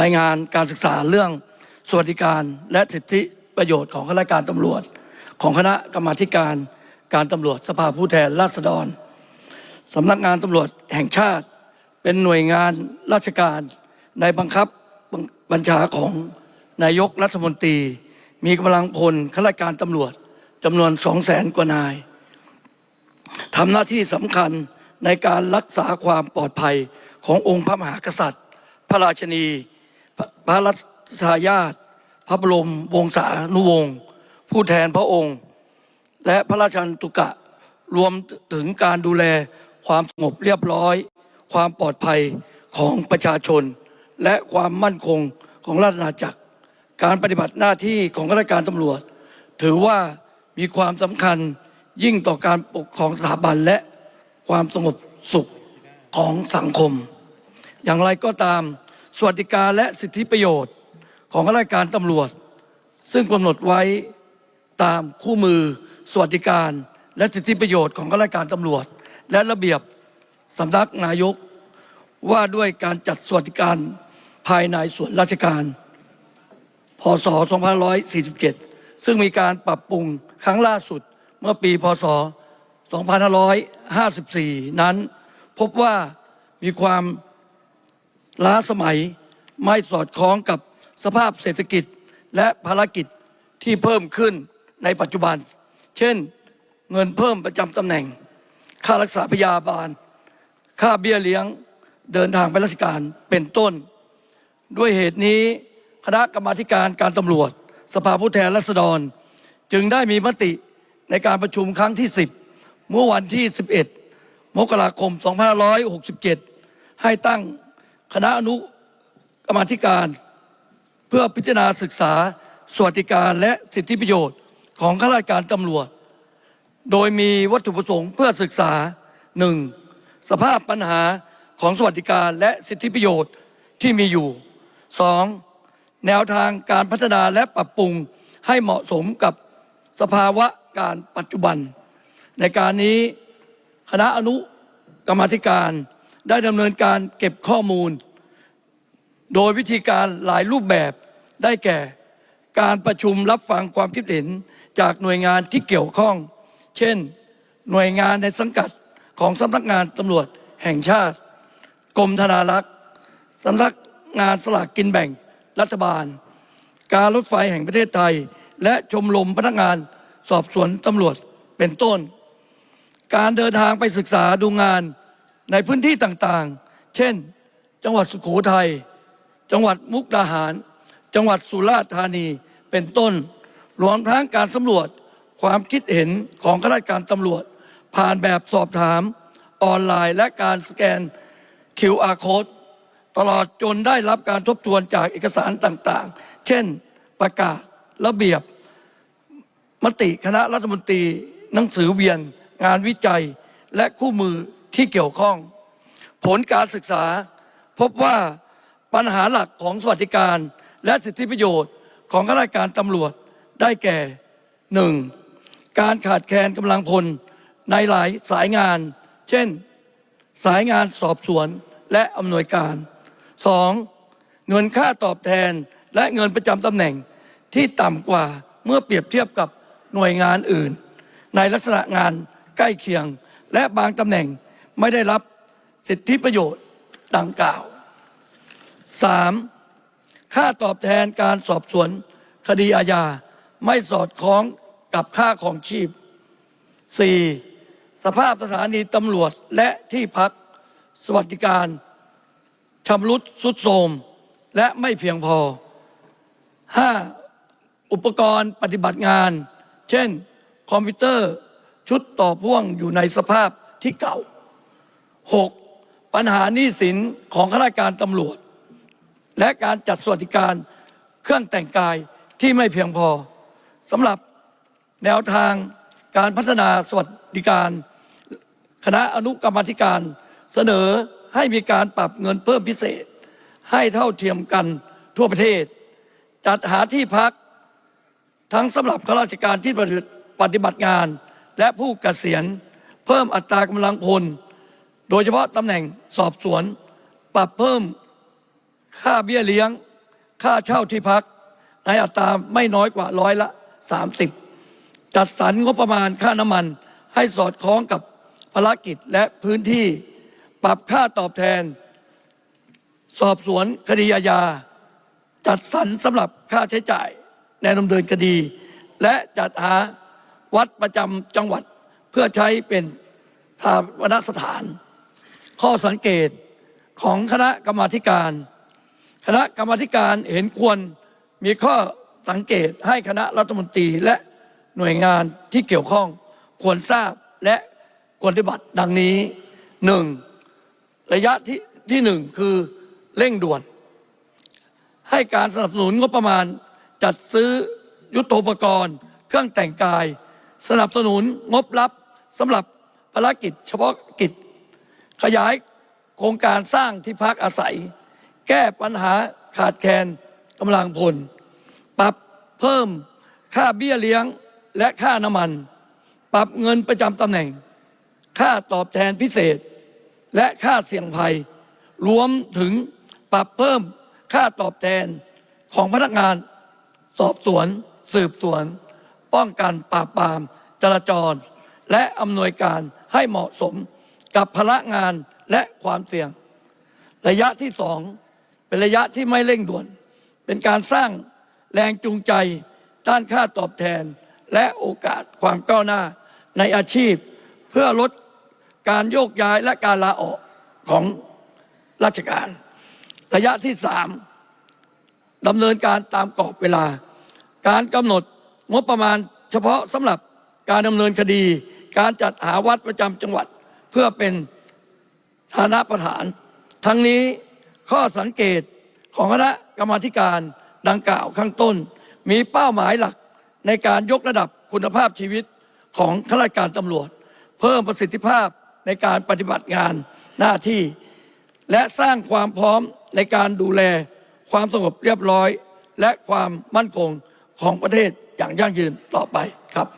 รายงานการศึกษาเรื่องสวัสดิการและสิทธิประโยชน์ของข้าราชการตำรวจ ของคณะกรรมาการการตำรวจสภาผู้แทนราษฎรสำนักงานตำรวจแห่งชาติ เป็นหน่วยงานราชการในบังคับบัญชาของนายกรัฐมนตรี มีกำลังพลข้าราชการตำรวจจำนวนสองแสนกว่านายทำหน้าที่สำคัญในการรักษาความปลอดภัยขององค์พระมหากษัตริย์ พระราชนีพระระรัชทายาทพระบรมวงศานุวงศ์ผู้แทนพระองค์ และพระราชันตุกะรวมถึงการดูแลความสงบเรียบร้อย ความปลอดภัยของประชาชน และความมั่นคงของราชอาณาจักร การปฏิบัติหน้าที่ของข้าราชการตำรวจ ถือว่ามีความสำคัญยิ่งต่อการปกครองสถาบันและความสงบสุขของสังคม อย่างไรก็ตาม สวัสดิการและสิทธิประโยชน์ของข้าราชการตำรวจ ซึ่งกำหนดไว้ตามคู่มือ สวัสดิการ และสิทธิประโยชน์ของข้าราชการตำรวจ และระเบียบสำนักนายก ว่าด้วยการจัดสวัสดิการภายในส่วนราชการ พศ 2547 ซึ่งมีการปรับปรุงครั้งล่าสุดเมื่อปี พศ 2554 นั้น พบว่ามีความ ล้าสมัยไม่สอดคล้องกับสภาพเศรษฐกิจและภารกิจที่เพิ่มขึ้นในปัจจุบัน เช่น เงินเพิ่มประจำตำแหน่ง ค่ารักษาพยาบาล ค่าเบี้ยเลี้ยงเดินทางไปราชการเป็นต้น ด้วยเหตุนี้คณะกรรมาธิการการตำรวจ สภาผู้แทนราษฎร จึงได้มีมติในการประชุมครั้งที่ 10 เมื่อวันที่ 11 มกราคม 2567 ให้ตั้ง คณะอนุกรรมธิการ เพื่อพิจารณาศึกษาสวัสดิการและสิทธิประโยชน์ของข้าราชการตำรวจ โดยมีวัตถุประสงค์เพื่อศึกษา 1. สภาพปัญหาของสวัสดิการและสิทธิประโยชน์ที่มีอยู่ 2. แนวทางการพัฒนาและปรับปรุงให้เหมาะสมกับสภาวะการปัจจุบัน ในการนี้คณะอนุกรรมธิการ ได้ดำเนินการเก็บข้อมูล โดยวิธีการหลายรูปแบบได้แก่ การประชุมรับฟังความคิดเห็นจากหน่วยงานที่เกี่ยวข้อง เช่น หน่วยงานในสังกัดของสำนักงานตำรวจแห่งชาติ กรมธนารักษ์สำนักงานสลากกินแบ่งรัฐบาล การรถไฟแห่งประเทศไทย และชมรมพนักงานสอบสวนตำรวจเป็นต้น การเดินทางไปศึกษาดูงาน ในพื้นที่ต่างๆ เช่น จังหวัดสุโขทัย จังหวัดมุกดาหาร จังหวัดสุราษฎร์ธานี เป็นต้น รวมทั้งการสำรวจความคิดเห็นของข้าราชการตำรวจ ผ่านแบบสอบถามออนไลน์และการสแกน QR code ตลอดจนได้รับการทบทวนจากเอกสารต่างๆ เช่นประกาศระเบียบ มติคณะรัฐมนตรี หนังสือเวียน งานวิจัยและคู่มือ ที่เกี่ยวข้อง ผลการศึกษา พบว่าปัญหาหลักของสวัสดิการ และสิทธิประโยชน์ของข้าราชการตำรวจได้แก่ 1. การขาดแคลนกำลังพลในหลายสายงาน เช่น สายงานสอบสวนและอำนวยการ 2. เงินค่าตอบแทนและเงินประจำตำแหน่งที่ต่ำกว่าเมื่อเปรียบเทียบกับหน่วยงานอื่น ในลักษณะงานใกล้เคียงและบางตำแหน่ง ไม่ได้รับสิทธิประโยชน์ดังกล่าว 3. ค่าตอบแทนการสอบสวนคดีอาญาไม่สอดคล้องกับค่าของชีพ 4. สภาพสถานีตำรวจและที่พักสวัสดิการชำรุดสุดโทรมและไม่เพียงพอ 5. อุปกรณ์ปฏิบัติงาน เช่น คอมพิวเตอร์ชุดต่อพ่วงอยู่ในสภาพที่เก่า 6. ปัญหาหนี้สินของข้าราชการตำรวจ และการจัดสวัสดิการเครื่องแต่งกายที่ไม่เพียงพอสำหรับแนวทางการพัฒนาสวัสดิการ คณะอนุกรรมธิการเสนอให้มีการปรับเงินเพิ่มพิเศษ ให้เท่าเทียมกันทั่วประเทศ จัดหาที่พัก ทั้งสำหรับข้าราชการที่ปฏิบัติงาน และผู้เกษียณ เพิ่มอัตรากำลังพล โดยเฉพาะตำแหน่งสอบสวน ปรับเพิ่มค่าเบี้ยเลี้ยง ค่าเช่าที่พัก ในอัตราไม่น้อยกว่าร้อยละ 30 จัดสรรงบประมาณค่าน้ำมันให้สอดคล้องกับภารกิจและพื้นที่ ปรับค่าตอบแทน สอบสวนคดีอาญา จัดสรรสำหรับค่าใช้จ่ายในดำเนินคดี และจัดหาวัดประจำจังหวัดเพื่อใช้เป็นทาวรสถาน ข้อสังเกตของคณะกรรมาธิการ คณะกรรมาธิการเห็นควรมีข้อสังเกตให้คณะรัฐมนตรีและหน่วยงานที่เกี่ยวข้องควรทราบและควรปฏิบัติดังนี้หนึ่งระยะที่ที่หนึ่งคือเร่งด่วน ให้การสนับสนุนงบประมาณจัดซื้อยุทโธปกรณ์ เครื่องแต่งกาย สนับสนุนงบลับสำหรับภารกิจเฉพาะกิจ ขยายโครงการสร้างที่พักอาศัย แก้ปัญหาขาดแคลนกำลังพล ปรับเพิ่มค่าเบี้ยเลี้ยงและค่าน้ำมัน ปรับเงินประจำตำแหน่ง ค่าตอบแทนพิเศษ และค่าเสี่ยงภัย รวมถึงปรับเพิ่มค่าตอบแทนของพนักงานสอบสวน สืบสวน ป้องกันปราบปรามจราจร และอำนวยการให้เหมาะสม กับพละงานและความเสี่ยง ระยะที่สองเป็นระยะที่ไม่เร่งด่วน เป็นการสร้างแรงจูงใจ ด้านค่าตอบแทน และโอกาสความก้าวหน้าในอาชีพ เพื่อลดการโยกย้ายและการลาออกของราชการ ระยะที่สามดำเนินการตามกรอบเวลา การกำหนดงบประมาณเฉพาะสำหรับการดำเนินคดี การจัดหาวัดประจำจังหวัด เพื่อเป็นฐานะประธาน ทั้งนี้ข้อสังเกตของคณะกรรมาธิการดังกล่าวข้างต้น มีเป้าหมายหลักในการยกระดับคุณภาพชีวิตของข้าราชการตำรวจ เพิ่มประสิทธิภาพในการปฏิบัติงานหน้าที่ และสร้างความพร้อมในการดูแลความสงบเรียบร้อย และความมั่นคงของประเทศอย่างยั่งยืนต่อไปครับ